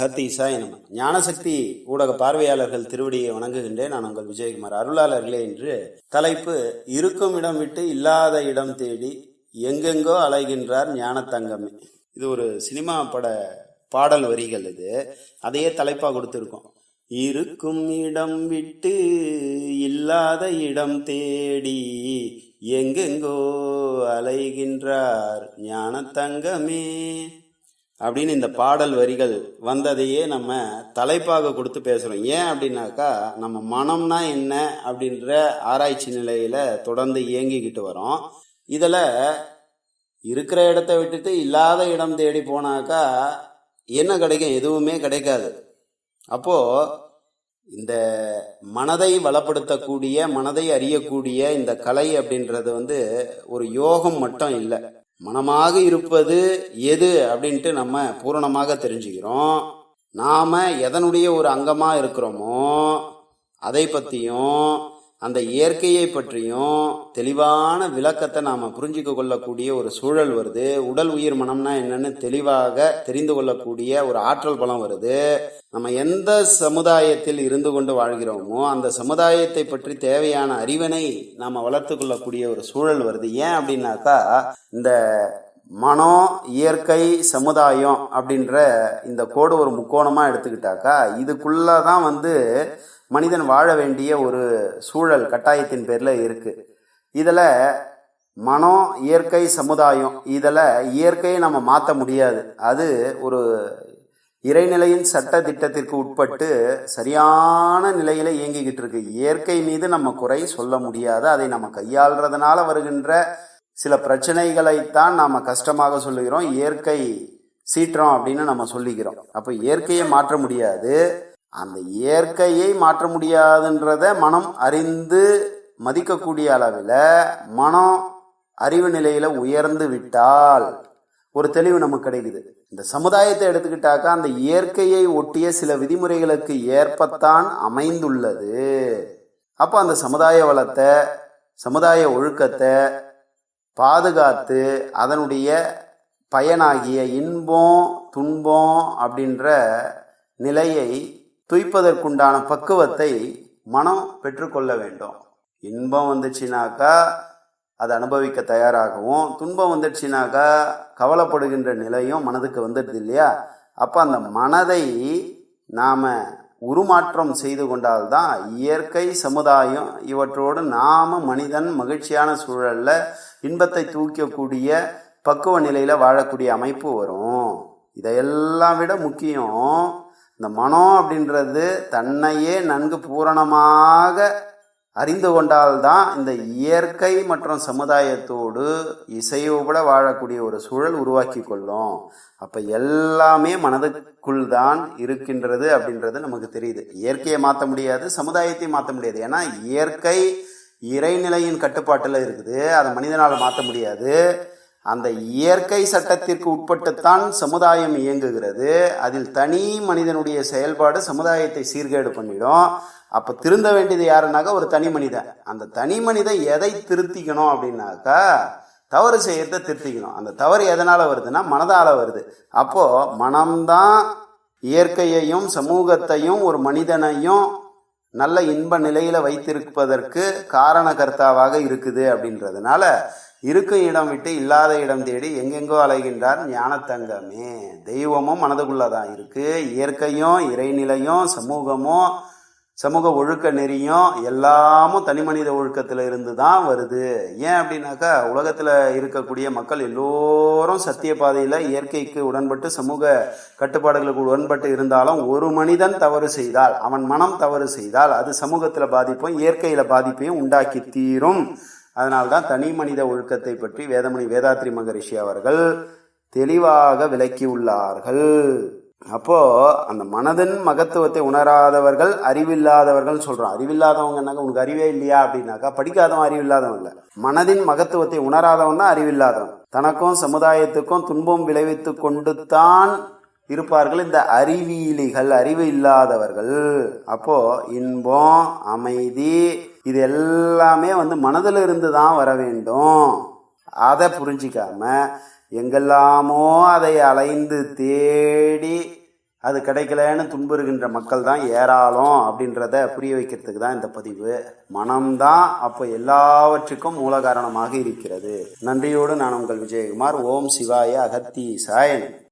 அகத்தீசாய நம. ஞானசக்தி ஊடக பார்வையாளர்கள் திருவடியை வணங்குகின்றேன். நான் உங்கள் விஜயகுமார் அருளாளர்களே என்று தலைப்பு இருக்கும் இடம் விட்டு இல்லாத இடம் தேடி எங்கெங்கோ அலைகின்றார் ஞானத்தங்கமே. இது ஒரு சினிமா பட பாடல் வரிகள் இது. அதையே தலைப்பாக கொடுத்துருக்கோம். இருக்கும் இடம் விட்டு இல்லாத இடம் தேடி எங்கெங்கோ அலைகின்றார் ஞானத்தங்கமே. அப்படின்னு இந்த பாடல் வரிகள் வந்ததையே நம்ம தலைப்பாக கொடுத்து பேசுகிறோம் ஏன் அப்படின்னாக்கா நம்ம மனம்னா என்ன அப்படின்ற ஆராய்ச்சி நிலையில் தொடர்ந்து இயங்கிக்கிட்டு வரோம். இதில் இருக்கிற இடத்த விட்டுட்டு இல்லாத இடம் தேடி போனாக்கா என்ன கிடைக்கும்? எதுவுமே கிடைக்காது. அப்போது இந்த மனதை வளப்படுத்தக்கூடிய மனதை அறியக்கூடிய இந்த கலை அப்படின்றது வந்து ஒரு யோகம் மட்டும் இல்லை. மனமாக இருப்பது எது அப்படின்ட்டு நம்ம பூரணமாக தெரிஞ்சுக்கிறோம். நாம எதனுடைய ஒரு அங்கமாக இருக்கிறோமோ அதை பற்றியும் அந்த இயற்கையை பற்றியும் தெளிவான விளக்கத்தை நாம புரிஞ்சுக்க கொள்ளக்கூடிய ஒரு சூழல் வருது. உடல் உயிர் மனம்னா என்னன்னு தெளிவாக தெரிந்து கொள்ளக்கூடிய ஒரு ஆற்றல் பலம் வருது. நம்ம எந்த சமுதாயத்தில் இருந்து கொண்டு வாழ்கிறோமோ அந்த சமுதாயத்தை பற்றி தேவையான அறிவினை நாம வளர்த்து கொள்ளக்கூடிய ஒரு சூழல் வருது. ஏன் அப்படின்னாக்கா இந்த மனம் இயற்கை சமுதாயம் அப்படின்ற இந்த கோடு ஒரு முக்கோணமா எடுத்துக்கிட்டாக்கா இதுக்குள்ளதான் வந்து மனிதன் வாழ வேண்டிய ஒரு சூழல் கட்டாயத்தின் பேரில் இருக்குது இதில் மனம் இயற்கை சமுதாயம் இதில் இயற்கையை நம்ம மாற்ற முடியாது. அது ஒரு இறைநிலையின் சட்ட திட்டத்திற்கு உட்பட்டு சரியான நிலையில் இயங்கிக்கிட்டு இருக்கு. இயற்கை மீது நம்ம குறை சொல்ல முடியாது. அதை நம்ம கையாள்றதுனால வருகின்ற சில பிரச்சனைகளைத்தான் நாம் கஷ்டமாக சொல்லுகிறோம். இயற்கை சீற்றம் அப்படின்னு நம்ம சொல்லிக்கிறோம். அப்போ இயற்கையை மாற்ற முடியாது. அந்த இயற்கையை மாற்ற முடியாதுன்றத மனம் அறிந்து மதிக்கக்கூடிய அளவில் மனம் அறிவு நிலையில் உயர்ந்து விட்டால் ஒரு தெளிவு நமக்கு கிடைக்குது. இந்த சமுதாயத்தை எடுத்துக்கிட்டாக்கா அந்த இயற்கையை ஒட்டிய சில விதிமுறைகளுக்கு ஏற்பத்தான் அமைந்துள்ளது. அப்போ அந்த சமுதாய வளத்தை சமுதாய ஒழுக்கத்தை பாதுகாத்து அதனுடைய பயனாகிய இன்பம் துன்பம் அப்படின்ற நிலையை துய்ப்பதற்குண்டான பக்குவத்தை மனம் பெற்றுக்கொள்ள வேண்டும். இன்பம் வந்துச்சுனாக்கா அதை அனுபவிக்க தயாராகவும் துன்பம் வந்துடுச்சுனாக்கா கவலைப்படுகின்ற நிலையும் மனதுக்கு வந்துடுது இல்லையா? அப்போ அந்த மனதை நாம் உருமாற்றம் செய்து கொண்டால்தான் இயற்கை சமுதாயம் இவற்றோடு நாம் மனிதன் மகிழ்ச்சியான சூழலில் இன்பத்தை தூக்கக்கூடிய பக்குவ நிலையில் வாழக்கூடிய அமைப்பு வரும். இதையெல்லாம் விட முக்கியம் இந்த மனம் அப்படின்றது தன்னையே நன்கு பூரணமாக அறிந்து கொண்டால்தான் இந்த இயற்கை மற்றும் சமுதாயத்தோடு இசையோட வாழக்கூடிய ஒரு சூழல் உருவாக்கி கொள்ளும். அப்போ எல்லாமே மனதுக்குள் தான் இருக்கின்றது அப்படின்றது நமக்கு தெரியுது. இயற்கையை மாற்ற முடியாது சமுதாயத்தையும் மாற்ற முடியாது. ஏன்னா இயற்கை இறைநிலையின் கட்டுப்பாட்டில் இருக்குது. அதை மனிதனால் மாற்ற முடியாது. அந்த இயற்கை சட்டத்திற்கு உட்பட்டுத்தான் சமுதாயம் இயங்குகிறது. அதில் தனி மனிதனுடைய செயல்பாடு சமுதாயத்தை சீர்கேடு பண்ணிடும். அப்போ திருந்த வேண்டியது யாருனாக்கா ஒரு தனி மனிதன் அந்த தனி மனிதன் எதை திருத்திக்கணும் அப்படின்னாக்கா தவறு செய்யறத திருத்திக்கணும். அந்த தவறு எதனால வருதுன்னா மனதால வருது. அப்போ மனம்தான் இயற்கையையும் சமூகத்தையும் ஒரு மனிதனையும் நல்ல இன்ப நிலையில வைத்திருப்பதற்கு காரணகர்த்தாவாக இருக்குது அப்படின்றதுனால இருக்கும் இடம் விட்டு இல்லாத இடம் தேடி எங்கெங்கோ அலைகின்றார் ஞானத்தங்கமே. தெய்வமும் மனதுக்குள்ளதான் இருக்கு. இயற்கையும் இறைநிலையும் சமூகமும் சமூக ஒழுக்க நெறியும் எல்லாமும் தனி மனித ஒழுக்கத்தில் இருந்து தான் வருது. ஏன் அப்படின்னாக்கா உலகத்தில் இருக்கக்கூடிய மக்கள் எல்லோரும் சத்திய பாதையில் இயற்கைக்கு உடன்பட்டு சமூக கட்டுப்பாடுகளுக்கு உடன்பட்டு இருந்தாலும் ஒரு மனிதன் தவறு செய்தால் அவன் மனம் தவறு செய்தால் அது சமூகத்தில் பாதிப்பும் இயற்கையில் பாதிப்பையும் உண்டாக்கி தீரும். அதனால்தான் தனி மனித ஒழுக்கத்தை பற்றி வேதமணி வேதாத்ரி மகரிஷி அவர்கள் தெளிவாக விளக்கியுள்ளார்கள். அப்போ அந்த மனதின் மகத்துவத்தை உணராதவர்கள் அறிவில்லாதவர்கள் சொல்றோம் அறிவில்லாதவங்கன்னாக்க உனக்கு அறிவே இல்லையா அப்படின்னாக்கா படிக்காதவன் அறிவில்லாதவன் இல்லை. மனதின் மகத்துவத்தை உணராதவன் தான் அறிவில்லாதவன். தனக்கும் சமுதாயத்துக்கும் துன்பம் விளைவித்து கொண்டு தான் இருப்பார்கள் இந்த அறிவியலிகள் அறிவு இல்லாதவர்கள். அப்போ இன்பம் அமைதி இது எல்லாமே வந்து மனதில் இருந்து தான் வர வேண்டும். அதை புரிஞ்சிக்காம எங்கெல்லாமோ அதை அலைந்து தேடி அது கிடைக்கலன்னு துன்புறுகின்ற மக்கள் தான் ஏராளம் அப்படின்றத புரிய வைக்கிறதுக்கு தான் இந்த பதிவு. மனம்தான் அப்போ எல்லாவற்றுக்கும் மூல காரணமாக இருக்கிறது. நன்றியோடு நான் உங்கள் விஜயகுமார். ஓம் சிவாய அகத்தீசாயன்